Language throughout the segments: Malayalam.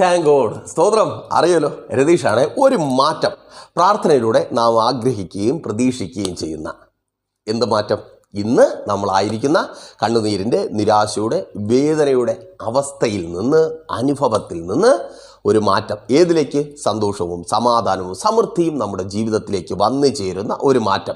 താങ്ക് ഗോഡ് സ്തോത്രം. അറിയല്ലോ രതീഷാണ് ഒരു മാറ്റം. പ്രാർത്ഥനയിലൂടെ നാം ആഗ്രഹിക്കുകയും പ്രതീക്ഷിക്കുകയും ചെയ്യുന്ന. എന്ത് മാറ്റം? ഇന്ന് നമ്മളായിരിക്കുന്ന കണ്ണുനീരിന്റെ നിരാശയുടെ വേദനയുടെ അവസ്ഥയിൽ നിന്ന് അനുഭവത്തിൽ നിന്ന് ഒരു മാറ്റം. ഏതിലേക്ക്? സന്തോഷവും സമാധാനവും സമൃദ്ധിയും നമ്മുടെ ജീവിതത്തിലേക്ക് വന്നു ചേരുന്ന ഒരു മാറ്റം.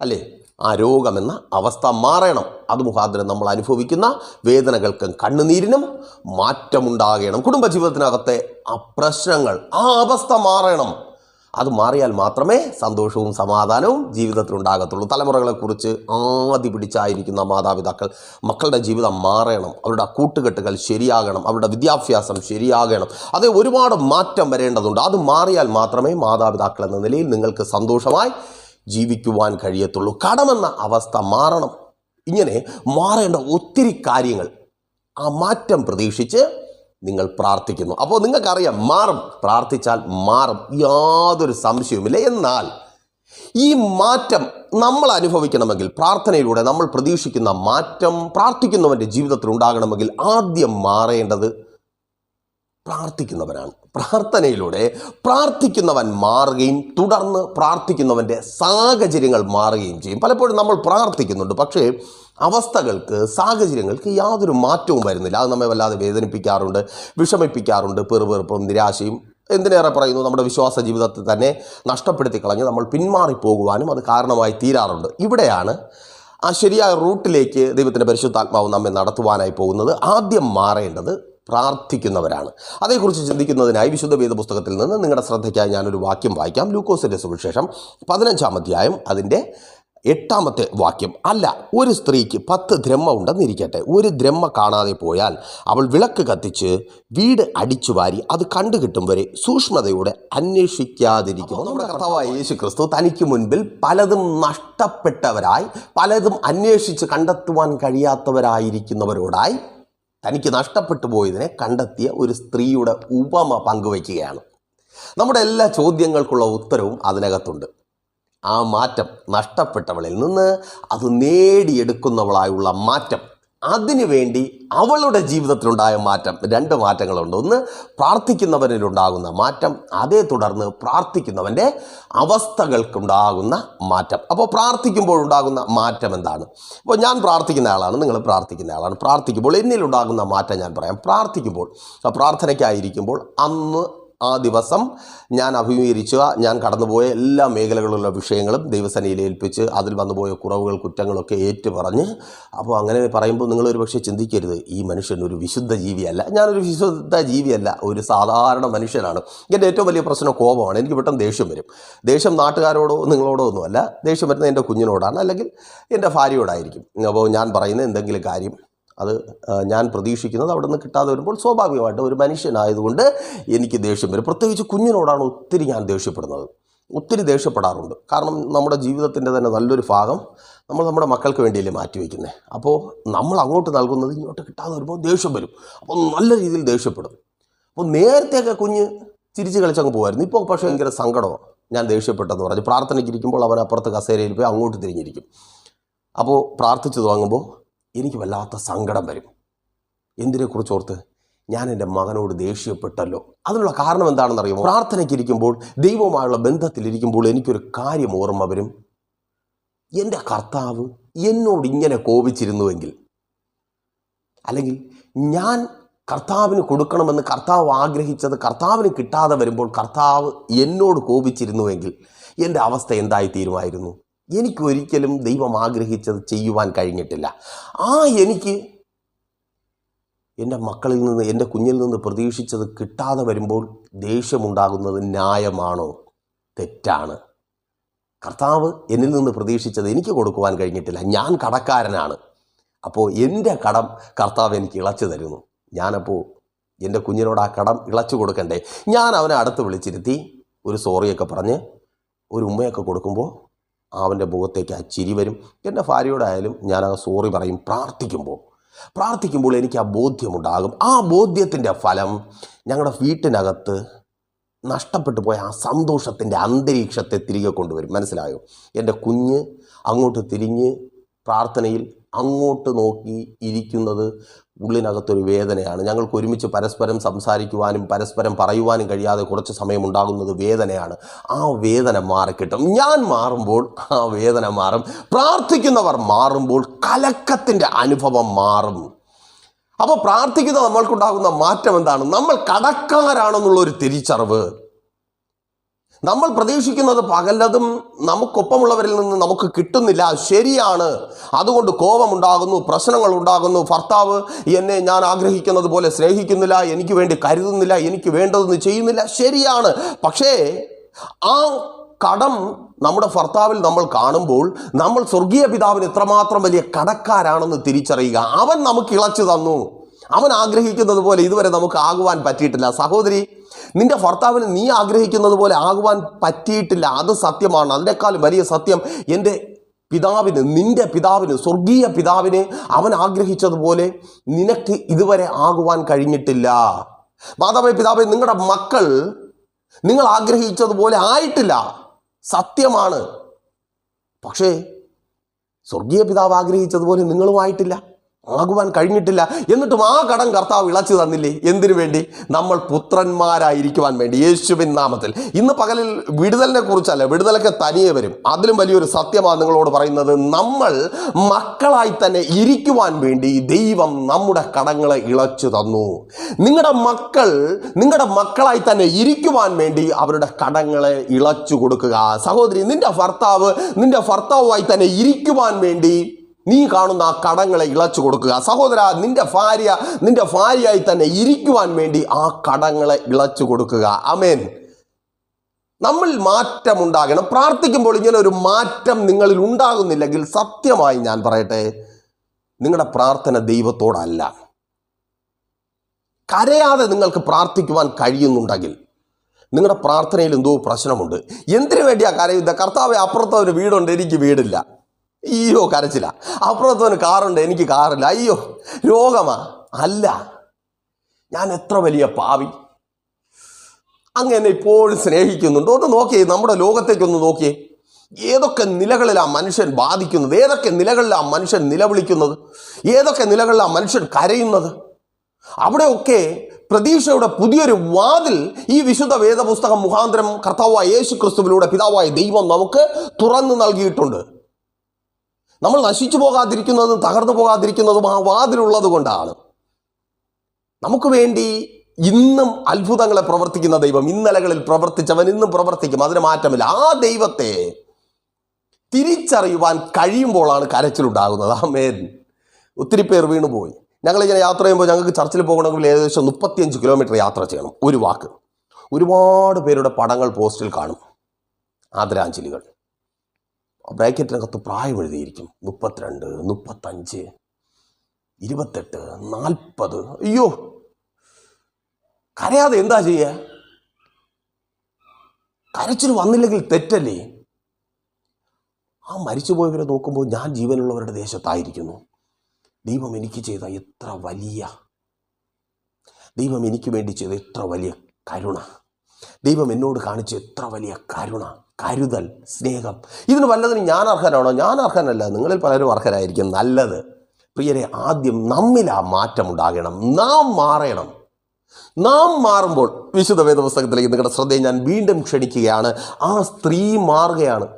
അല്ലേ? ആ രോഗമെന്ന അവസ്ഥ മാറണം. അത് മുഖാന്തരം നമ്മൾ അനുഭവിക്കുന്ന വേദനകൾക്കും കണ്ണുനീരിനും മാറ്റമുണ്ടാകണം. കുടുംബജീവിതത്തിനകത്തെ ആ പ്രശ്നങ്ങൾ ആ അവസ്ഥ മാറണം. അത് മാറിയാൽ മാത്രമേ സന്തോഷവും സമാധാനവും ജീവിതത്തിൽ ഉണ്ടാകത്തുള്ളൂ. തലമുറകളെക്കുറിച്ച് ആദ്യ പിടിച്ചായിരിക്കുന്ന മാതാപിതാക്കൾ മക്കളുടെ ജീവിതം മാറണം. അവരുടെ കൂട്ടുകെട്ടുകൾ ശരിയാകണം. അവരുടെ വിദ്യാഭ്യാസം ശരിയാകണം. അത് ഒരുപാട് മാറ്റം വരേണ്ടതുണ്ട്. അത് മാറിയാൽ മാത്രമേ മാതാപിതാക്കൾ എന്ന നിലയിൽ നിങ്ങൾക്ക് സന്തോഷമായി ജീവിക്കുവാൻ കഴിയത്തുള്ളൂ. കടമെന്ന അവസ്ഥ മാറണം. ഇങ്ങനെ മാറേണ്ട ഒത്തിരി കാര്യങ്ങൾ ആ മാറ്റം പ്രതീക്ഷിച്ച് നിങ്ങൾ പ്രാർത്ഥിക്കുന്നു. അപ്പോൾ നിങ്ങൾക്കറിയാം മാറും. പ്രാർത്ഥിച്ചാൽ മാറും. യാതൊരു സംശയവുമില്ല. എന്നാൽ ഈ മാറ്റം നമ്മൾ അനുഭവിക്കണമെങ്കിൽ പ്രാർത്ഥനയിലൂടെ നമ്മൾ പ്രതീക്ഷിക്കുന്ന മാറ്റം പ്രാർത്ഥിക്കുന്നവന്റെ ജീവിതത്തിൽ ഉണ്ടാകണമെങ്കിൽ ആദ്യം മാറേണ്ടത് പ്രാർത്ഥിക്കുന്നവനാണ്. പ്രാർത്ഥനയിലൂടെ പ്രാർത്ഥിക്കുന്നവൻ മാറുകയും തുടർന്ന് പ്രാർത്ഥിക്കുന്നവന്റെ സാഹചര്യങ്ങൾ മാറുകയും ചെയ്യും. പലപ്പോഴും നമ്മൾ പ്രാർത്ഥിക്കുന്നുണ്ട് പക്ഷേ അവസ്ഥകൾക്ക് സാഹചര്യങ്ങൾക്ക് യാതൊരു മാറ്റവും വരുന്നില്ല. അത് നമ്മെ വല്ലാതെ വേദനിപ്പിക്കാറുണ്ട് വിഷമിപ്പിക്കാറുണ്ട് പെറുപെറുപ്പും നിരാശയും എന്തിനേറെ പറയുന്നു? നമ്മുടെ വിശ്വാസ ജീവിതത്തിൽ തന്നെ നഷ്ടപ്പെടുത്തി കളഞ്ഞ് നമ്മൾ പിന്മാറിപ്പോകുവാനും അത് കാരണമായി തീരാറുണ്ട്. ഇവിടെയാണ് ആ ശരിയായ റൂട്ടിലേക്ക് ദൈവത്തിന്റെ പരിശുദ്ധാത്മാവ് നമ്മെ നടത്തുവാനായി പോകുന്നത്. ആദ്യം മാറേണ്ടത് പ്രാർത്ഥിക്കുന്നവരാണ്. അതേക്കുറിച്ച് ചിന്തിക്കുന്നതിനായി വിശുദ്ധ വേദ പുസ്തകത്തിൽ നിന്ന് നിങ്ങളുടെ ശ്രദ്ധയ്ക്കായി ഞാനൊരു വാക്യം വായിക്കാം. ലൂക്കോസിന്റെ സുവിശേഷം പതിനഞ്ചാം അധ്യായം അതിന്റെ എട്ടാമത്തെ വാക്യം. അല്ല ഒരു സ്ത്രീക്ക് പത്ത് ദ്രഹ്മ ഉണ്ടെന്നിരിക്കട്ടെ. ഒരു ദ്രഹ്മ കാണാതെ പോയാൽ അവൾ വിളക്ക് കത്തിച്ച് വീട് അടിച്ചു വാരി അത് കണ്ടുകിട്ടും വരെ സൂക്ഷ്മതയോടെ അന്വേഷിക്കാതിരിക്കുന്നു നമ്മുടെ കർത്താവായ യേശു ക്രിസ്തു തനിക്ക് മുൻപിൽ പലതും നഷ്ടപ്പെട്ടവരായി പലതും അന്വേഷിച്ച് കണ്ടെത്തുവാൻ കഴിയാത്തവരായിരിക്കുന്നവരോടായി തനിക്ക് നഷ്ടപ്പെട്ടു പോയതിനെ കണ്ടെത്തിയ ഒരു സ്ത്രീയുടെ ഉപമ പങ്കുവയ്ക്കുകയാണ്. നമ്മുടെ എല്ലാ ചോദ്യങ്ങൾക്കുള്ള ഉത്തരവും അതിനകത്തുണ്ട്. ആ മാറ്റം നഷ്ടപ്പെട്ടവളിൽ നിന്ന് അത് നേടിയെടുക്കുന്നവളായുള്ള മാറ്റം അതിനു വേണ്ടി അവളുടെ ജീവിതത്തിലുണ്ടായ മാറ്റം രണ്ട് മാറ്റങ്ങളുണ്ട്. ഒന്ന് പ്രാർത്ഥിക്കുന്നവനിലുണ്ടാകുന്ന മാറ്റം അതേ തുടർന്ന് പ്രാർത്ഥിക്കുന്നവന്റെ അവസ്ഥകൾക്കുണ്ടാകുന്ന മാറ്റം. അപ്പോൾ പ്രാർത്ഥിക്കുമ്പോഴുണ്ടാകുന്ന മാറ്റം എന്താണ്? അപ്പോൾ ഞാൻ പ്രാർത്ഥിക്കുന്ന ആളാണ് നിങ്ങൾ പ്രാർത്ഥിക്കുന്ന ആളാണ്. പ്രാർത്ഥിക്കുമ്പോൾ എന്നിലുണ്ടാകുന്ന മാറ്റം ഞാൻ പറയാം. പ്രാർത്ഥിക്കുമ്പോൾ പ്രാർത്ഥനയ്ക്കായിരിക്കുമ്പോൾ അന്ന് ആ ദിവസം ഞാൻ അഭിമുഖീകരിച്ച ഞാൻ കടന്നുപോയ എല്ലാ മേഖലകളിലുള്ള വിഷയങ്ങളും ദൈവസനയിൽ ഏൽപ്പിച്ച് അതിൽ വന്നുപോയ കുറവുകൾ കുറ്റങ്ങളൊക്കെ ഏറ്റുപറഞ്ഞ് അപ്പോൾ അങ്ങനെ പറയുമ്പോൾ നിങ്ങളൊരു പക്ഷേ ചിന്തിക്കരുത്. ഈ മനുഷ്യൻ ഒരു വിശുദ്ധ ജീവിയല്ല. ഞാനൊരു വിശുദ്ധ ജീവിയല്ല. ഒരു സാധാരണ മനുഷ്യനാണ്. എന്റെ ഏറ്റവും വലിയ പ്രശ്നം കോപമാണ്. എനിക്ക് പെട്ടെന്ന് ദേഷ്യം വരും. ദേഷ്യം നാട്ടുകാരോടോ നിങ്ങളോടോ ഒന്നുമല്ല. ദേഷ്യം വരുന്നത് എന്റെ കുഞ്ഞിനോടാണ്. അല്ലെങ്കിൽ എന്റെ ഭാര്യയോടായിരിക്കും. അപ്പോൾ ഞാൻ പറയുന്ന എന്തെങ്കിലും കാര്യം അത് ഞാൻ പ്രതീക്ഷിക്കുന്നത് അവിടെ നിന്ന് കിട്ടാതെ വരുമ്പോൾ സ്വാഭാവികമായിട്ട് ഒരു മനുഷ്യനായതുകൊണ്ട് എനിക്ക് ദേഷ്യം വരും. പ്രത്യേകിച്ച് കുഞ്ഞിനോടാണ് ഒത്തിരി ഞാൻ ദേഷ്യപ്പെടുന്നത്. ഒത്തിരി ദേഷ്യപ്പെടാറുണ്ട്. കാരണം നമ്മുടെ ജീവിതത്തിന്റെ തന്നെ നല്ലൊരു ഭാഗം നമ്മൾ നമ്മുടെ മക്കൾക്ക് വേണ്ടിയല്ലേ മാറ്റിവെക്കുന്നത് അപ്പോൾ നമ്മൾ അങ്ങോട്ട് നൽകുന്നത് ഇങ്ങോട്ട് കിട്ടാതെ വരുമ്പോൾ ദേഷ്യം വരും. അപ്പോൾ നല്ല രീതിയിൽ ദേഷ്യപ്പെടും. അപ്പോൾ നേരത്തെയൊക്കെ കുഞ്ഞ് ചിരിച്ച് കളിച്ചങ്ങ് പോകുമായിരുന്നു ഇപ്പോൾ പക്ഷേ ഭയങ്കര സങ്കടമാണ്. ഞാൻ ദേഷ്യപ്പെട്ടെന്ന് പറഞ്ഞു പ്രാർത്ഥനയ്ക്ക് ഇരിക്കുമ്പോൾ അവൻ അപ്പുറത്ത് കസേരയിൽ പോയി അങ്ങോട്ട് തിരിഞ്ഞിരിക്കും. അപ്പോൾ പ്രാർത്ഥിച്ചു തുടങ്ങുമ്പോൾ എനിക്ക് വല്ലാത്ത സങ്കടം വരും. എന്തിനെക്കുറിച്ച് ഓർത്ത് ഞാൻ എന്റെ മകനോട് ദേഷ്യപ്പെട്ടല്ലോ. അതിനുള്ള കാരണം എന്താണെന്ന് അറിയുമോ പ്രാർത്ഥനയ്ക്കിരിക്കുമ്പോൾ ദൈവവുമായുള്ള ബന്ധത്തിലിരിക്കുമ്പോൾ എനിക്കൊരു കാര്യം ഓർമ്മ വരും. എന്റെ കർത്താവ് എന്നോട് ഇങ്ങനെ കോപിച്ചിരുന്നുവെങ്കിൽ അല്ലെങ്കിൽ ഞാൻ കർത്താവിന് കൊടുക്കണമെന്ന് കർത്താവ് ആഗ്രഹിച്ചത് കർത്താവിന് കിട്ടാതെ വരുമ്പോൾ കർത്താവ് എന്നോട് കോപിച്ചിരുന്നുവെങ്കിൽ എന്റെ അവസ്ഥ എന്തായി തീരുമായിരുന്നു എനിക്കൊരിക്കലും ദൈവം ആഗ്രഹിച്ചത് ചെയ്യുവാൻ കഴിഞ്ഞിട്ടില്ല. ആ എനിക്ക് എന്റെ മക്കളിൽ നിന്ന് എന്റെ കുഞ്ഞിൽ നിന്ന് പ്രതീക്ഷിച്ചത് കിട്ടാതെ വരുമ്പോൾ ദേഷ്യമുണ്ടാകുന്നത് ന്യായമാണോ? തെറ്റാണ്. കർത്താവ് എന്നിൽ നിന്ന് പ്രതീക്ഷിച്ചത് എനിക്ക് കൊടുക്കുവാൻ കഴിഞ്ഞിട്ടില്ല. ഞാൻ കടക്കാരനാണ്. അപ്പോൾ എന്റെ കടം കർത്താവ് എനിക്ക് ഇളച്ചു തരുന്നു. ഞാനപ്പോൾ എന്റെ കുഞ്ഞിനോട് ആ കടം ഇളച്ചു കൊടുക്കണ്ടേ? ഞാൻ അവനെ അടുത്ത് വിളിച്ചിരുത്തി ഒരു സോറിയൊക്കെ പറഞ്ഞ് ഒരു ഉമ്മയൊക്കെ കൊടുക്കുമ്പോൾ അവന്റെ മുഖത്തേക്ക് ആ ചിരി വരും. എന്റെ ഭാര്യയോടായാലും ഞാൻ ആ സോറി പറയും. പ്രാർത്ഥിക്കുമ്പോൾ പ്രാർത്ഥിക്കുമ്പോൾ എനിക്ക് ആ ബോധ്യമുണ്ടാകും. ആ ബോധ്യത്തിന്റെ ഫലം ഞങ്ങളുടെ വീട്ടിനകത്ത് നഷ്ടപ്പെട്ടു പോയ ആ സന്തോഷത്തിന്റെ അന്തരീക്ഷത്തെ തിരികെ കൊണ്ടുവരും. മനസ്സിലായോ? എന്റെ കുഞ്ഞ് അങ്ങോട്ട് തിരിഞ്ഞ് പ്രാർത്ഥനയിൽ അങ്ങോട്ട് നോക്കി ഇരിക്കുന്നത് ഉള്ളിനകത്തൊരു വേദനയാണ്. ഞങ്ങൾക്ക് ഒരുമിച്ച് പരസ്പരം സംസാരിക്കുവാനും പരസ്പരം പറയുവാനും കഴിയാതെ കുറച്ച് സമയം ഉണ്ടാകുന്നത് വേദനയാണ്. ആ വേദന മാറിക്കിട്ടും. ഞാൻ മാറുമ്പോൾ ആ വേദന മാറും. പ്രാർത്ഥിക്കുന്നവർ മാറുമ്പോൾ കലക്കത്തിന്റെ അനുഭവം മാറും. അപ്പോൾ പ്രാർത്ഥിക്കുന്ന നമ്മൾക്കുണ്ടാകുന്ന മാറ്റം എന്താണ്? നമ്മൾ കടക്കാരാണെന്നുള്ളൊരു തിരിച്ചറിവ്. നമ്മൾ പ്രതീക്ഷിക്കുന്നത് പകലതും നമുക്കൊപ്പമുള്ളവരിൽ നിന്ന് നമുക്ക് കിട്ടുന്നില്ല. ശരിയാണ്. അതുകൊണ്ട് കോപമുണ്ടാകുന്നു പ്രശ്നങ്ങൾ ഉണ്ടാകുന്നു ഭർത്താവ് എന്നെ ഞാൻ ആഗ്രഹിക്കുന്നത് പോലെ സ്നേഹിക്കുന്നില്ല എനിക്ക് വേണ്ടി കരുതുന്നില്ല എനിക്ക് വേണ്ടതെന്ന് ചെയ്യുന്നില്ല. ശരിയാണ്. പക്ഷേ ആ കടം നമ്മുടെ ഭർത്താവിൽ നമ്മൾ കാണുമ്പോൾ നമ്മൾ സ്വർഗീയ പിതാവിന് എത്രമാത്രം വലിയ കടക്കാരാണെന്ന് തിരിച്ചറിയുക. അവൻ നമുക്ക് ഇളച്ചു തന്നു. അവൻ ആഗ്രഹിക്കുന്നത് പോലെ ഇതുവരെ നമുക്ക് ആകുവാൻ പറ്റിയിട്ടില്ല. സഹോദരി നിന്റെ ഭർത്താവിന് നീ ആഗ്രഹിക്കുന്നത് പോലെ ആകുവാൻ പറ്റിയിട്ടില്ല. അത് സത്യമാണ്. അതിനേക്കാൾ വലിയ സത്യം എന്റെ പിതാവിന് നിന്റെ പിതാവിന് സ്വർഗീയ പിതാവിന് അവൻ ആഗ്രഹിച്ചതുപോലെ നിനക്ക് ഇതുവരെ ആകുവാൻ കഴിഞ്ഞിട്ടില്ല. മാതാവേ പിതാവേ നിങ്ങളുടെ മക്കൾ നിങ്ങൾ ആഗ്രഹിച്ചതുപോലെ ആയിട്ടില്ല. സത്യമാണ്. പക്ഷേ സ്വർഗീയ പിതാവ് ആഗ്രഹിച്ചതുപോലെ നിങ്ങളും ആയിട്ടില്ല. ആകുവാൻ കഴിഞ്ഞിട്ടില്ല. എന്നിട്ടും ആ കടം കർത്താവ് ഇളച്ചു തന്നില്ലേ? എന്തിനു വേണ്ടി? നമ്മൾ പുത്രന്മാരായിരിക്കുവാൻ വേണ്ടി. യേശുവിൻ നാമത്തിൽ. ഇന്ന് പകലിൽ വിടുതലിനെ കുറിച്ചല്ല വിടുതലൊക്കെ തനിയെ വരും. അതിലും വലിയൊരു സത്യമാണ് നിങ്ങളോട് പറയുന്നത്. നമ്മൾ മക്കളായി തന്നെ ഇരിക്കുവാൻ വേണ്ടി ദൈവം നമ്മുടെ കടങ്ങളെ ഇളച്ചു തന്നു. നിങ്ങളുടെ മക്കൾ നിങ്ങളുടെ മക്കളായി തന്നെ ഇരിക്കുവാൻ വേണ്ടി അവരുടെ കടങ്ങളെ ഇളച്ചു കൊടുക്കുക. സഹോദരി നിന്റെ ഭർത്താവ് നിന്റെ ഭർത്താവുമായി തന്നെ ഇരിക്കുവാൻ വേണ്ടി നീ കാണുന്ന ആ കടങ്ങളെ ഇളച്ചു കൊടുക്കുക. സഹോദര നിന്റെ ഭാര്യ നിന്റെ ഭാര്യയായി തന്നെ ഇരിക്കുവാൻ വേണ്ടി ആ കടങ്ങളെ ഇളച്ചു കൊടുക്കുക. അമേൻ നമ്മൾ മാറ്റമുണ്ടാകണം. പ്രാർത്ഥിക്കുമ്പോൾ ഇങ്ങനെ ഒരു മാറ്റം നിങ്ങളിൽ ഉണ്ടാകുന്നില്ലെങ്കിൽ സത്യമായി ഞാൻ പറയട്ടെ നിങ്ങളുടെ പ്രാർത്ഥന ദൈവത്തോടല്ല. കരയാതെ നിങ്ങൾക്ക് പ്രാർത്ഥിക്കുവാൻ കഴിയുന്നുണ്ടെങ്കിൽ നിങ്ങളുടെ പ്രാർത്ഥനയിൽ എന്തോ പ്രശ്നമുണ്ട്. എന്തിനു വേണ്ടിയാ കരയുന്നത്? കർത്താവ് അപ്പുറത്തെ ഒരു വീടുണ്ട് എനിക്ക് വീടില്ല. അയ്യോ കരച്ചില്ല അപ്പുറത്തവന് കാറുണ്ട് എനിക്ക് കാറില്ല. അയ്യോ രോഗമാ. അല്ല ഞാൻ എത്ര വലിയ പാവി. അങ്ങ് എന്നെ ഇപ്പോഴും സ്നേഹിക്കുന്നുണ്ട്. ഒന്ന് നോക്കിയേ നമ്മുടെ ലോകത്തേക്കൊന്ന് നോക്കിയേ. ഏതൊക്കെ നിലകളിലാണ് മനുഷ്യൻ ബാധിക്കുന്നത്? ഏതൊക്കെ നിലകളിലാണ് മനുഷ്യൻ നിലവിളിക്കുന്നത്? ഏതൊക്കെ നിലകളിലാണ് മനുഷ്യൻ കരയുന്നത്? അവിടെയൊക്കെ പ്രതീക്ഷയുടെ പുതിയൊരു വാതിൽ ഈ വിശുദ്ധ വേദപുസ്തകം മുഖാന്തരം കർത്താവായ യേശു ക്രിസ്തുവിലൂടെ പിതാവായ ദൈവം നമുക്ക് തുറന്നു നൽകിയിട്ടുണ്ട്. നമ്മൾ നശിച്ചു പോകാതിരിക്കുന്നതും തകർന്നു പോകാതിരിക്കുന്നതും ആ വാതിലുള്ളത് കൊണ്ടാണ്. നമുക്ക് വേണ്ടി ഇന്നും അത്ഭുതങ്ങളെ പ്രവർത്തിക്കുന്ന ദൈവം ഇന്നലകളിൽ പ്രവർത്തിച്ചവൻ ഇന്നും പ്രവർത്തിക്കും അതിന് മാറ്റമില്ല. ആ ദൈവത്തെ തിരിച്ചറിയുവാൻ കഴിയുമ്പോഴാണ് കരച്ചിലുണ്ടാകുന്നത്. ആമേൻ. ഒത്തിരി പേർ വീണുപോയി. ഞങ്ങളിങ്ങനെ യാത്ര ചെയ്യുമ്പോൾ ഞങ്ങൾക്ക് ചർച്ചിൽ പോകണമെങ്കിൽ ഏകദേശം മുപ്പത്തിയഞ്ച് കിലോമീറ്റർ യാത്ര ചെയ്യണം. ഒരു വാക്ക്. ഒരുപാട് പേരുടെ പടങ്ങൾ പോസ്റ്റിൽ കാണും. ആദരാഞ്ജലികൾ. ബ്രാക്കറ്റിനകത്ത് പ്രായം എഴുതിയിരിക്കും. മുപ്പത്തിരണ്ട് മുപ്പത്തഞ്ച് ഇരുപത്തെട്ട് നാൽപ്പത്. അയ്യോ! കരയാതെ എന്താ ചെയ്യുക കരച്ചിൽ വന്നില്ലെങ്കിൽ തെറ്റല്ലേ? ആ മരിച്ചുപോയവരെ നോക്കുമ്പോൾ ഞാൻ ജീവനുള്ളവരുടെ ദേശത്തായിരിക്കുന്നു. ദൈവം എനിക്ക് ചെയ്ത എത്ര വലിയ ദൈവം എനിക്ക് വേണ്ടി ചെയ്ത എത്ര വലിയ കരുണ. ദൈവം എന്നോട് കാണിച്ച എത്ര വലിയ കരുണ. കരുതൽ സ്നേഹം. ഇതിന് വല്ലതിനും ഞാൻ അർഹനാണോ ഞാൻ അർഹനല്ല നിങ്ങളിൽ പലരും അർഹരായിരിക്കും. നല്ലത്. പ്രിയരെ ആദ്യം നമ്മിൽ ആ മാറ്റം ഉണ്ടാകണം നാം മാറണം. നാം മാറുമ്പോൾ വിശുദ്ധ വേദപുസ്തകത്തിലേക്ക് നിങ്ങളുടെ ശ്രദ്ധയെ ഞാൻ വീണ്ടും ക്ഷണിക്കുകയാണ്. ആ സ്ത്രീ മാറുകയാണ്.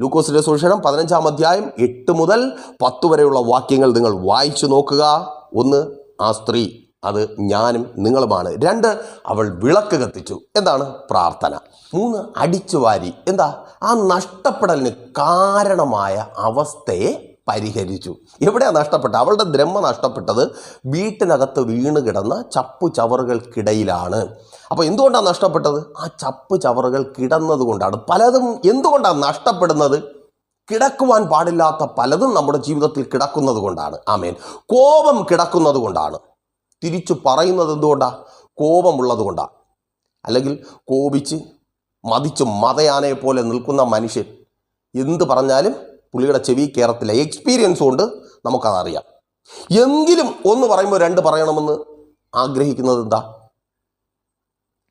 ലൂക്കോസിന്റെ സുവിശേഷം പതിനഞ്ചാം അധ്യായം എട്ട് മുതൽ പത്ത് വരെയുള്ള വാക്യങ്ങൾ നിങ്ങൾ വായിച്ചു നോക്കുക. ഒന്ന് ആ സ്ത്രീ. അത് ഞാനും നിങ്ങളുമാണ്. രണ്ട് അവൾ വിളക്ക് കത്തിച്ചു. എന്താണ്? പ്രാർത്ഥന. മൂന്ന് അടിച്ചു വാരി. എന്താ? ആ നഷ്ടപ്പെടലിന് കാരണമായ അവസ്ഥയെ പരിഹരിച്ചു. എവിടെയാ നഷ്ടപ്പെട്ടത്? അവളുടെ ബ്രഹ്മ നഷ്ടപ്പെട്ടത് വീട്ടിനകത്ത് വീണ് കിടന്ന ചപ്പു ചവറുകൾക്കിടയിലാണ്. അപ്പോൾ എന്തുകൊണ്ടാണ് നഷ്ടപ്പെട്ടത്? ആ ചപ്പ് ചവറുകൾ കിടന്നതുകൊണ്ടാണ് പലതും എന്തുകൊണ്ടാണ് നഷ്ടപ്പെടുന്നത്? കിടക്കുവാൻ പാടില്ലാത്ത പലതും നമ്മുടെ ജീവിതത്തിൽ കിടക്കുന്നത് കൊണ്ടാണ്. ആമേൻ. കോപം കിടക്കുന്നത് കൊണ്ടാണ്. തിരിച്ചു പറയുന്നത് എന്തുകൊണ്ടാണ് കോപമുള്ളത് കൊണ്ടാണ് അല്ലെങ്കിൽ കോപിച്ച് മതിച്ച് മതയാനയെ പോലെ നിൽക്കുന്ന മനുഷ്യൻ എന്ത് പറഞ്ഞാലും പുള്ളിയുടെ ചെവി കയറത്തില്ല എക്സ്പീരിയൻസ് കൊണ്ട് നമുക്കതറിയാം. എങ്കിലും ഒന്ന് പറയുമ്പോൾ രണ്ട് പറയണമെന്ന് ആഗ്രഹിക്കുന്നത് എന്താ?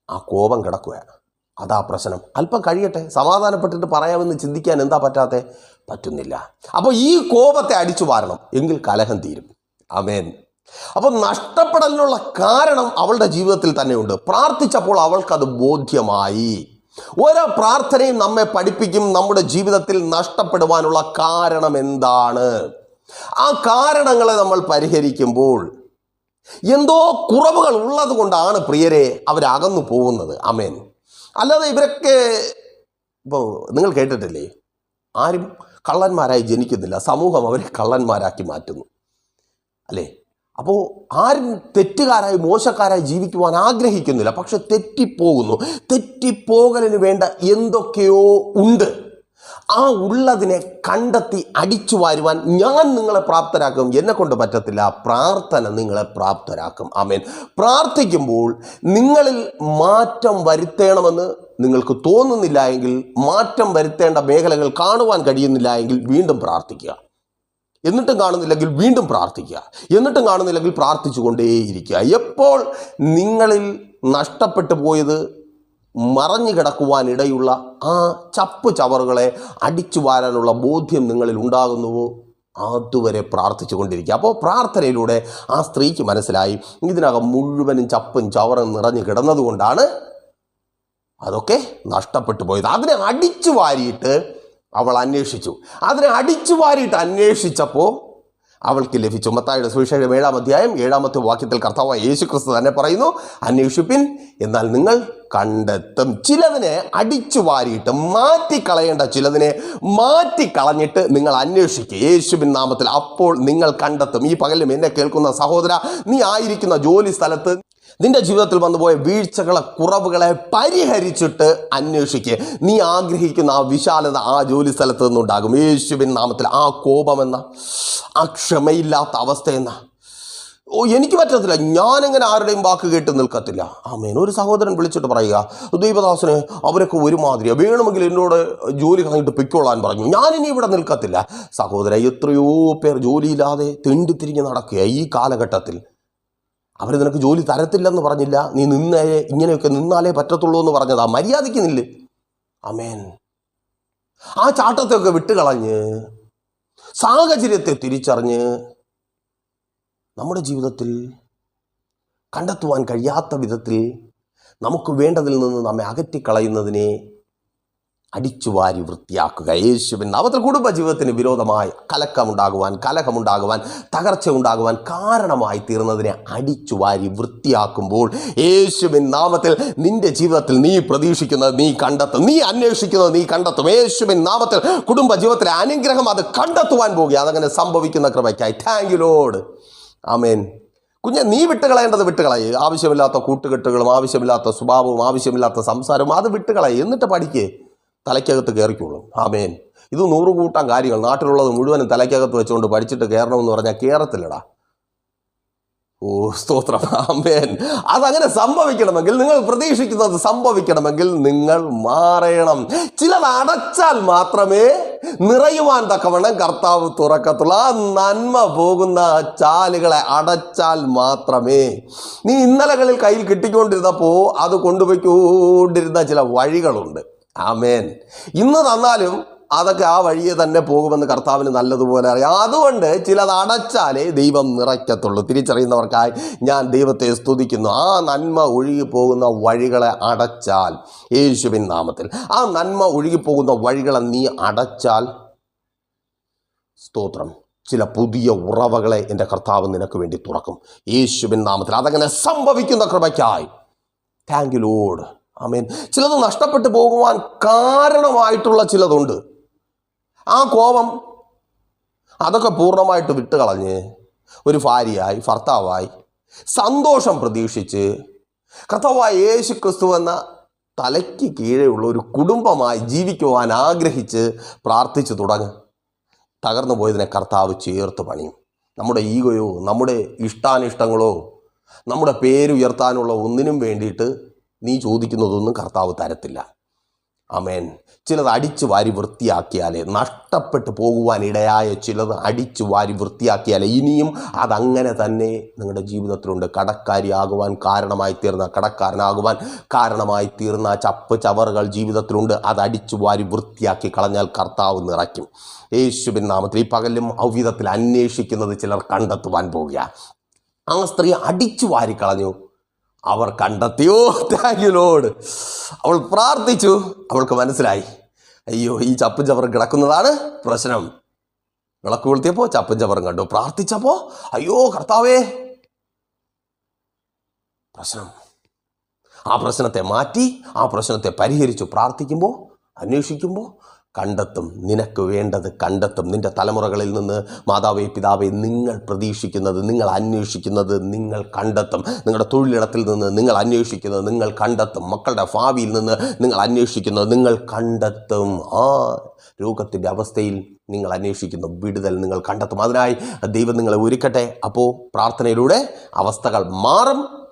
ആ കോപം കിടക്കുകയാണ്. അതാ പ്രശ്നം. അല്പം കഴിയട്ടെ. സമാധാനപ്പെട്ടിട്ട് പറയാമെന്ന് ചിന്തിക്കാൻ എന്താ പറ്റാത്തെ? പറ്റുന്നില്ല. അപ്പോൾ ഈ കോപത്തെ അടിച്ചു വാരണം. എങ്കിൽ കലഹം തീരും. അമേൻ അപ്പോൾ നഷ്ടപ്പെടലിനുള്ള കാരണം അവളുടെ ജീവിതത്തിൽ തന്നെയുണ്ട്. പ്രാർത്ഥിച്ചപ്പോൾ അവൾക്കത് ബോധ്യമായി. ഓരോ പ്രാർത്ഥനയും നമ്മെ പഠിപ്പിക്കും നമ്മുടെ ജീവിതത്തിൽ നഷ്ടപ്പെടുവാനുള്ള കാരണം എന്താണ്? ആ കാരണങ്ങളെ നമ്മൾ പരിഹരിക്കുമ്പോൾ എന്തോ കുറവുകൾ ഉള്ളത് കൊണ്ടാണ് പ്രിയരെ അവരകന്നു പോകുന്നത്. അമേൻ അല്ലാതെ ഇവരൊക്കെ ഇപ്പോൾ നിങ്ങൾ കേട്ടിട്ടില്ലേ? ആരും കള്ളന്മാരായി ജനിക്കുന്നില്ല. സമൂഹം അവരെ കള്ളന്മാരാക്കി മാറ്റുന്നു. അല്ലേ? അപ്പോൾ ആരും തെറ്റുകാരായി മോശക്കാരായി ജീവിക്കുവാൻ ആഗ്രഹിക്കുന്നില്ല. പക്ഷെ തെറ്റിപ്പോകുന്നു. തെറ്റിപ്പോകലിന് വേണ്ട എന്തൊക്കെയോ ഉണ്ട്. ആ ഉള്ളതിനെ കണ്ടെത്തി അടിച്ചു വാരുവാൻ ഞാൻ നിങ്ങളെ പ്രാപ്തരാക്കും. എന്നെ കൊണ്ട് പറ്റത്തില്ല. പ്രാർത്ഥന നിങ്ങളെ പ്രാപ്തരാക്കും. ആമേൻ. പ്രാർത്ഥിക്കുമ്പോൾ നിങ്ങളിൽ മാറ്റം വരുത്തേണമെന്ന് നിങ്ങൾക്ക് തോന്നുന്നില്ല എങ്കിൽ മാറ്റം വരുത്തേണ്ട മേഖലകൾ കാണുവാൻ കഴിയുന്നില്ല എങ്കിൽ വീണ്ടും പ്രാർത്ഥിക്കുക. എന്നിട്ടും കാണുന്നില്ലെങ്കിൽ വീണ്ടും പ്രാർത്ഥിക്കുക. എന്നിട്ടും കാണുന്നില്ലെങ്കിൽ പ്രാർത്ഥിച്ചുകൊണ്ടേയിരിക്കുക. എപ്പോൾ നിങ്ങളിൽ നഷ്ടപ്പെട്ടു പോയത് മറഞ്ഞു കിടക്കുവാനിടയുള്ള ആ ചപ്പ് ചവറുകളെ അടിച്ചു വാരാനുള്ള ബോധ്യം നിങ്ങളിൽ ഉണ്ടാകുന്നുവോ? അതുവരെ പ്രാർത്ഥിച്ചു കൊണ്ടിരിക്കുക അപ്പോൾ പ്രാർത്ഥനയിലൂടെ ആ സ്ത്രീക്ക് മനസ്സിലായി. ഇതിനകം മുഴുവനും ചപ്പും ചവറും നിറഞ്ഞു കിടന്നതുകൊണ്ടാണ് അതൊക്കെ നഷ്ടപ്പെട്ടു പോയത്. അതിനെ അടിച്ചു വാരിയിട്ട് അവൾ അന്വേഷിച്ചു. അതിനെ അടിച്ചു വാരിയിട്ട് അന്വേഷിച്ചപ്പോൾ അവൾക്ക് ലഭിച്ചു. മത്തായുടെ സുവിശേഷം ഏഴാം അധ്യായം ഏഴാമത്തെ വാക്യത്തിൽ കർത്താവ് യേശു ക്രിസ്തു തന്നെ പറയുന്നു അന്വേഷിപ്പിൻ എന്നാൽ നിങ്ങൾ കണ്ടെത്തും. ചിലതിനെ അടിച്ചു വാരിയിട്ട് മാറ്റിക്കളയേണ്ട ചിലതിനെ മാറ്റിക്കളഞ്ഞിട്ട് നിങ്ങൾ അന്വേഷിക്കുക യേശുവിൻ നാമത്തിൽ അപ്പോൾ നിങ്ങൾ കണ്ടെത്തും. ഈ പകലും എന്നെ കേൾക്കുന്ന സഹോദര നീ ആയിരിക്കുന്ന ജോലി സ്ഥലത്ത് നിന്റെ ജീവിതത്തിൽ വന്നുപോയ വീഴ്ചകളെ കുറവുകളെ പരിഹരിച്ചിട്ട് അന്വേഷിക്കുക നീ ആഗ്രഹിക്കുന്ന ആ വിശാലത ആ ജോലി സ്ഥലത്ത് നിന്നുണ്ടാകും. യേശുവിൻ നാമത്തിൽ ആ കോപമെന്ന ആ ക്ഷമയില്ലാത്ത അവസ്ഥയെന്ന. ഓ എനിക്ക് പറ്റത്തില്ല. ഞാനെങ്ങനെ ആരുടെയും വാക്ക് കേട്ട് നിൽക്കത്തില്ല. ആമേൻ. ഒരു സഹോദരൻ വിളിച്ചിട്ട് പറയുക ദൈവദാസന് അവരൊക്കെ ഒരുമാതിരിയാണ് വേണമെങ്കിൽ എന്നോട് ജോലി കഴിഞ്ഞിട്ട് പിക്കൊള്ളാൻ പറഞ്ഞു. ഞാനിനി ഇവിടെ നിൽക്കത്തില്ല. സഹോദര എത്രയോ പേർ ജോലിയില്ലാതെ തെണ്ടിത്തിരിഞ്ഞ് നടക്കുക ഈ കാലഘട്ടത്തിൽ. അവർ നിനക്ക് ജോലി തരത്തില്ലെന്ന് പറഞ്ഞില്ല. നീ നിന്നേ ഇങ്ങനെയൊക്കെ നിന്നാലേ പറ്റത്തുള്ളൂ എന്ന് പറഞ്ഞതാ. മര്യാദയ്ക്ക് നില്ല്. അമേൻ ആ ചാട്ടത്തെയൊക്കെ വിട്ടുകളഞ്ഞ് സാഹചര്യത്തെ തിരിച്ചറിഞ്ഞ് നമ്മുടെ ജീവിതത്തിൽ കണ്ടെത്തുവാൻ കഴിയാത്ത വിധത്തിൽ നമുക്ക് വേണ്ടതിൽ നിന്ന് നമ്മെ അകറ്റിക്കളയുന്നതിനെ അടിച്ചുവാരി വൃത്തിയാക്കുക. യേശുവിൻ നാമത്തിൽ കുടുംബജീവിതത്തിന് വിരോധമായി കലക്കമുണ്ടാകുവാൻ കലഹമുണ്ടാകുവാൻ തകർച്ച ഉണ്ടാകുവാൻ കാരണമായി തീർന്നതിനെ അടിച്ചുവാരി വൃത്തിയാക്കുമ്പോൾ യേശുവിൻ നാമത്തിൽ നിന്റെ ജീവിതത്തിൽ നീ പ്രതീക്ഷിക്കുന്നത് നീ കണ്ടെത്തും നീ അന്വേഷിക്കുന്നത് നീ കണ്ടെത്തും. യേശുവിൻ നാമത്തിൽ കുടുംബജീവിതത്തിലെ അനുഗ്രഹം അത് കണ്ടെത്തുവാൻ പോകുക. അതങ്ങനെ സംഭവിക്കുന്ന കൃപയ്ക്കായി. താങ്ക് യു ലോഡ് ആമേൻ കുഞ്ഞെ നീ വിട്ടുകളയേണ്ടത് വിട്ടുകളയ. ആവശ്യമില്ലാത്ത കൂട്ടുകെട്ടുകളും ആവശ്യമില്ലാത്ത സ്വഭാവവും ആവശ്യമില്ലാത്ത സംസാരവും അത് വിട്ടുകളയ. എന്നിട്ട് പഠിക്കേ. തലയ്ക്കകത്ത് കയറിക്കോളും. ആമേൻ. ഇത് നൂറുകൂട്ടം കാര്യങ്ങൾ. നാട്ടിലുള്ളത് മുഴുവനും തലയ്ക്കകത്ത് വെച്ചുകൊണ്ട് പഠിച്ചിട്ട് കയറണമെന്ന് പറഞ്ഞാൽ കയറത്തില്ലടാ ഓ സ്തോത്രം. ആമേൻ. അതങ്ങനെ സംഭവിക്കണമെങ്കിൽ നിങ്ങൾ പ്രതീക്ഷിക്കുന്നത് സംഭവിക്കണമെങ്കിൽ നിങ്ങൾ മാറണം. ചിലത് അടച്ചാൽ മാത്രമേ നിറയുവാൻ തക്കവണ്ണം കർത്താവ് തുറക്കത്തുള്ളൂ. ആ നന്മ പോകുന്ന ചാലുകളെ അടച്ചാൽ മാത്രമേ. നീ ഇന്നലകളിൽ കയ്യിൽ കിട്ടിക്കൊണ്ടിരുന്നപ്പോൾ അത് കൊണ്ടുപോയിക്കൊണ്ടിരുന്ന ചില വഴികളുണ്ട്. ആമേൻ. ഇന്ന് തന്നാലും അതൊക്കെ ആ വഴിയെ തന്നെ പോകുമെന്ന് കർത്താവിന് നല്ലതുപോലെ അറിയാം. അതുകൊണ്ട് ചിലത് അടച്ചാലേ ദൈവം നിറയ്ക്കത്തുള്ളൂ. തിരിച്ചറിയുന്നവർക്കായി ഞാൻ ദൈവത്തെ സ്തുതിക്കുന്നു. ആ നന്മ ഒഴുകി പോകുന്ന വഴികളെ അടച്ചാൽ യേശുവിൻ നാമത്തിൽ. ആ നന്മ ഒഴുകി പോകുന്ന വഴികളെ നീ അടച്ചാൽ സ്തോത്രം. ചില പുതിയ ഉറവകളെ എന്റെ കർത്താവ് നിനക്ക് വേണ്ടി തുറക്കും. യേശുവിൻ നാമത്തിൽ. അതങ്ങനെ സംഭവിക്കുന്ന കൃപയ്ക്കായി. Thank you lord amen. ചിലത് നഷ്ടപ്പെട്ടു പോകുവാൻ കാരണമായിട്ടുള്ള ചിലതുണ്ട്. ആ കോപം അതൊക്കെ പൂർണമായിട്ട് വിട്ടുകളഞ്ഞ് ഒരു ഭാര്യയായി ഭർത്താവായി സന്തോഷം പ്രതീക്ഷിച്ച് കർത്താവായ യേശു ക്രിസ്തു എന്ന തലയ്ക്ക് കീഴെയുള്ള ഒരു കുടുംബമായി ജീവിക്കുവാൻ ആഗ്രഹിച്ച് പ്രാർത്ഥിച്ചു തുടങ്ങും. തകർന്നു പോയതിനെ കർത്താവ് ചേർത്ത് പണിയും. നമ്മുടെ ഈഗോയോ നമ്മുടെ ഇഷ്ടാനിഷ്ടങ്ങളോ നമ്മുടെ പേരുയർത്താനുള്ള ഒന്നിനും വേണ്ടിയിട്ട് നീ ചോദിക്കുന്നതൊന്നും കർത്താവ് തരത്തില്ല. അമേൻ ചിലത് അടിച്ച് വാരി വൃത്തിയാക്കിയാലേ നഷ്ടപ്പെട്ടു പോകുവാനിടയായ ചിലത് അടിച്ച് വാരി വൃത്തിയാക്കിയാലേ ഇനിയും അതങ്ങനെ തന്നെ നിങ്ങളുടെ ജീവിതത്തിലുണ്ട്. കടക്കാരിയാകുവാൻ കാരണമായി തീർന്ന കടക്കാരനാകുവാൻ കാരണമായി തീർന്ന ചപ്പ് ചവറുകൾ ജീവിതത്തിലുണ്ട്. അത് അടിച്ച് വാരി വൃത്തിയാക്കി കളഞ്ഞാൽ കർത്താവ് നിറയ്ക്കും. യേശുബിൻ നാമത്തിൽ ഈ പകലും ഔവിധത്തിൽ അന്വേഷിക്കുന്നത് ചിലർ കണ്ടെത്തുവാൻ പോവുക ആ സ്ത്രീ അടിച്ചു വാരി കളഞ്ഞു. അവർ കണ്ടെത്തിയോ? താങ്ക് യു ലോഡ് അവൾ പ്രാർത്ഥിച്ചു. അവൾക്ക് മനസ്സിലായി. അയ്യോ ഈ ചപ്പും ചവറും കിടക്കുന്നതാണ് പ്രശ്നം. വിളക്ക് കൊളുത്തിയപ്പോൾ ചപ്പും ചവറും കണ്ടു. പ്രാർത്ഥിച്ചപ്പോൾ അയ്യോ കർത്താവേ. പ്രശ്നം. ആ പ്രശ്നത്തെ മാറ്റി ആ പ്രശ്നത്തെ പരിഹരിച്ചു പ്രാർത്ഥിക്കുമ്പോൾ അന്വേഷിക്കുമ്പോൾ കണ്ടെത്തും. നിനക്ക് വേണ്ടത് കണ്ടെത്തും. നിന്റെ തലമുറകളിൽ നിന്ന് മാതാവേ പിതാവേ നിങ്ങൾ പ്രതീക്ഷിക്കുന്നത് നിങ്ങൾ അന്വേഷിക്കുന്നത് നിങ്ങൾ കണ്ടെത്തും. നിങ്ങളുടെ തൊഴിലിടത്തിൽ നിന്ന് നിങ്ങൾ അന്വേഷിക്കുന്നത് നിങ്ങൾ കണ്ടെത്തും. മക്കളുടെ ഭാവിയിൽ നിന്ന് നിങ്ങൾ അന്വേഷിക്കുന്നത് നിങ്ങൾ കണ്ടെത്തും. ആ രോഗത്തിന്റെ അവസ്ഥയിൽ നിങ്ങൾ അന്വേഷിക്കുന്നു. വിടുതൽ നിങ്ങൾ കണ്ടെത്തും. അതിനായി ദൈവം നിങ്ങളെ ഒരുക്കട്ടെ. അപ്പോൾ പ്രാർത്ഥനയിലൂടെ അവസ്ഥകൾ മാറും.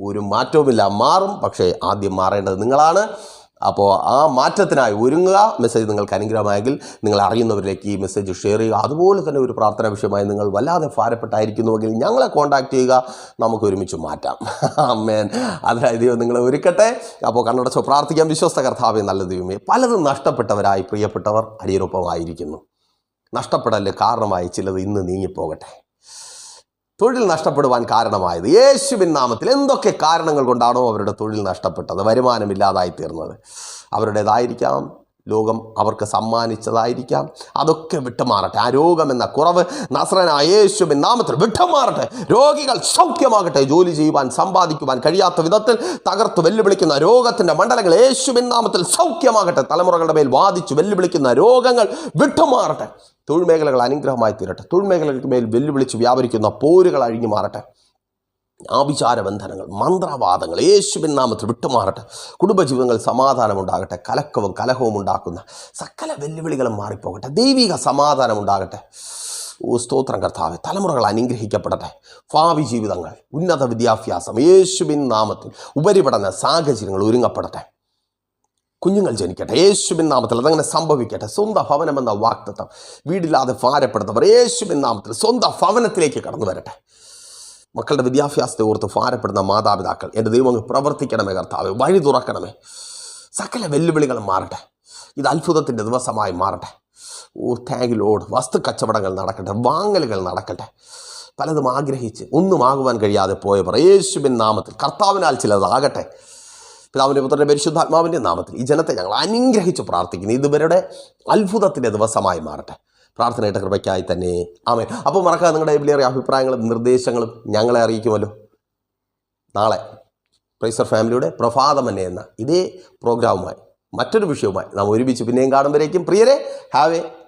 ഒരു മാറ്റവുമില്ല. മാറും. പക്ഷേ ആദ്യം മാറേണ്ടത് നിങ്ങളാണ്. അപ്പോൾ ആ മാറ്റത്തിനായി ഒരുങ്ങുക. മെസ്സേജ് നിങ്ങൾക്ക് അനുഗ്രഹമായെങ്കിൽ നിങ്ങൾ അറിയുന്നവരിലേക്ക് ഈ മെസ്സേജ് ഷെയർ ചെയ്യുക. അതുപോലെ തന്നെ ഒരു പ്രാർത്ഥന വിഷയമായി നിങ്ങൾ വല്ലാതെ ഭാരപ്പെട്ടായിരിക്കുന്നുവെങ്കിൽ ഞങ്ങളെ കോൺടാക്ട് ചെയ്യുക. നമുക്ക് ഒരുമിച്ച് മാറ്റാം. അമ്മേൻ അതിനായി ദൈവം നിങ്ങളെ ഒരുക്കട്ടെ. അപ്പോൾ കണ്ണടച്ചോ പ്രാർത്ഥിക്കാം. വിശ്വസ്ത കർത്താവേ നല്ല ദൈവമേ പലതും നഷ്ടപ്പെട്ടവരായി പ്രിയപ്പെട്ടവർ അടിയൊപ്പം നഷ്ടപ്പെടൽ കാരണമായി ചിലത് ഇന്ന് നീങ്ങിപ്പോകട്ടെ. തൊഴിൽ നഷ്ടപ്പെടുവാൻ കാരണമായത്. യേശുവിൻ നാമത്തിൽ എന്തൊക്കെ കാരണങ്ങൾ കൊണ്ടാണോ അവരുടെ തൊഴിൽ നഷ്ടപ്പെട്ടത്? വരുമാനമില്ലാതായി തീർന്നത്. അവരുടേതായിരിക്കാം. ലോകം അവർക്ക് സമ്മാനിച്ചതായിരിക്കാം. അതൊക്കെ വിട്ടുമാറട്ടെ. ആ രോഗമെന്ന കുറവ് നസ്രനായ യേശുവിൻ നാമത്തിൽ വിട്ടുമാറട്ടെ. രോഗികൾ സൗഖ്യമാകട്ടെ. ജോലി ചെയ്യുവാൻ സമ്പാദിക്കുവാൻ കഴിയാത്ത വിധത്തിൽ തകർത്ത് വെല്ലുവിളിക്കുന്ന രോഗത്തിന്റെ മണ്ഡലങ്ങൾ യേശുവിൻ നാമത്തിൽ സൗഖ്യമാകട്ടെ. തലമുറകളുടെ മേൽ വാദിച്ച് വെല്ലുവിളിക്കുന്ന രോഗങ്ങൾ വിട്ടുമാറട്ടെ. തൊഴിൽ മേഖലകൾ അനുഗ്രഹമായി തീരട്ടെ. തൊഴിൽ മേഖലകൾക്ക് മേൽ വെല്ലുവിളിച്ച് വ്യാപരിക്കുന്ന പോരുകൾ അഴിഞ്ഞു മാറട്ടെ ആഭിചാര ബന്ധനങ്ങൾ മന്ത്രവാദങ്ങൾ യേശുവിൻ നാമത്തിൽ വിട്ടുമാറട്ടെ. കുടുംബജീവിതങ്ങൾ സമാധാനമുണ്ടാകട്ടെ കലക്കവും കലഹവും ഉണ്ടാക്കുന്ന സകല വെല്ലുവിളികളും മാറിപ്പോകട്ടെ. ദൈവിക സമാധാനമുണ്ടാകട്ടെ സ്തോത്രം കർത്താവ് തലമുറകൾ അനുഗ്രഹിക്കപ്പെടട്ടെ. ഭാവി ജീവിതങ്ങൾ ഉന്നത വിദ്യാഭ്യാസം യേശുവിൻ നാമത്തിൽ ഉപരിപഠന സാഹചര്യങ്ങൾ ഒരുങ്ങപ്പെടട്ടെ. കുഞ്ഞുങ്ങൾ ജനിക്കട്ടെ യേശുവിൻ നാമത്തിൽ അതങ്ങനെ സംഭവിക്കട്ടെ. സ്വന്തം ഭവനമെന്ന വാക്തത്വം വീടില്ലാതെ ഭാരപ്പെടുന്നവർ യേശുവിൻ നാമത്തിൽ സ്വന്തം ഭവനത്തിലേക്ക് കടന്നു വരട്ടെ മക്കളുടെ വിദ്യാഭ്യാസത്തെ ഓർത്ത് ഭാരപ്പെടുന്ന മാതാപിതാക്കൾ എന്റെ ദൈവം അങ്ങ് പ്രവർത്തിക്കണമേ കർത്താവ് വഴി തുറക്കണമേ. സകല വെല്ലുവിളികൾ മാറട്ടെ. ഇത് അത്ഭുതത്തിന്റെ ദിവസമായി മാറട്ടെ. ഓ താങ്ക് ലോഡ് വസ്തു കച്ചവടങ്ങൾ നടക്കട്ടെ വാങ്ങലുകൾ നടക്കട്ടെ. പലതും ആഗ്രഹിച്ച് ഒന്നും ആകുവാൻ കഴിയാതെ പോയവർ യേശുവിൻ നാമത്തിൽ കർത്താവിനാൽ ചിലതാകട്ടെ. പിതാവിന്റെ പുത്രന്റെ പരിശുദ്ധാത്മാവിന്റെ നാമത്തിൽ ഈ ജനത്തെ ഞങ്ങൾ അനുഗ്രഹിച്ച് പ്രാർത്ഥിക്കുന്നു. ഇതുവരുടെ അത്ഭുതത്തിന്റെ ദിവസമായി മാറട്ടെ. പ്രാർത്ഥനയുടെ കൃപയ്ക്കായി തന്നെ. ആമേ അപ്പോൾ മറക്കാതെ നിങ്ങളുടെ വിലയേറിയ അഭിപ്രായങ്ങളും നിർദ്ദേശങ്ങളും ഞങ്ങളെ അറിയിക്കുമല്ലോ. നാളെ പ്രൈസർ ഫാമിലിയുടെ പ്രഭാതമന്നെ എന്ന ഇതേ പ്രോഗ്രാമുമായി മറ്റൊരു വിഷയവുമായി നാം ഒരുമിച്ച് പിന്നെയും കാണുമ്പോഴേക്കും. പ്രിയരെ ഹാവ് എ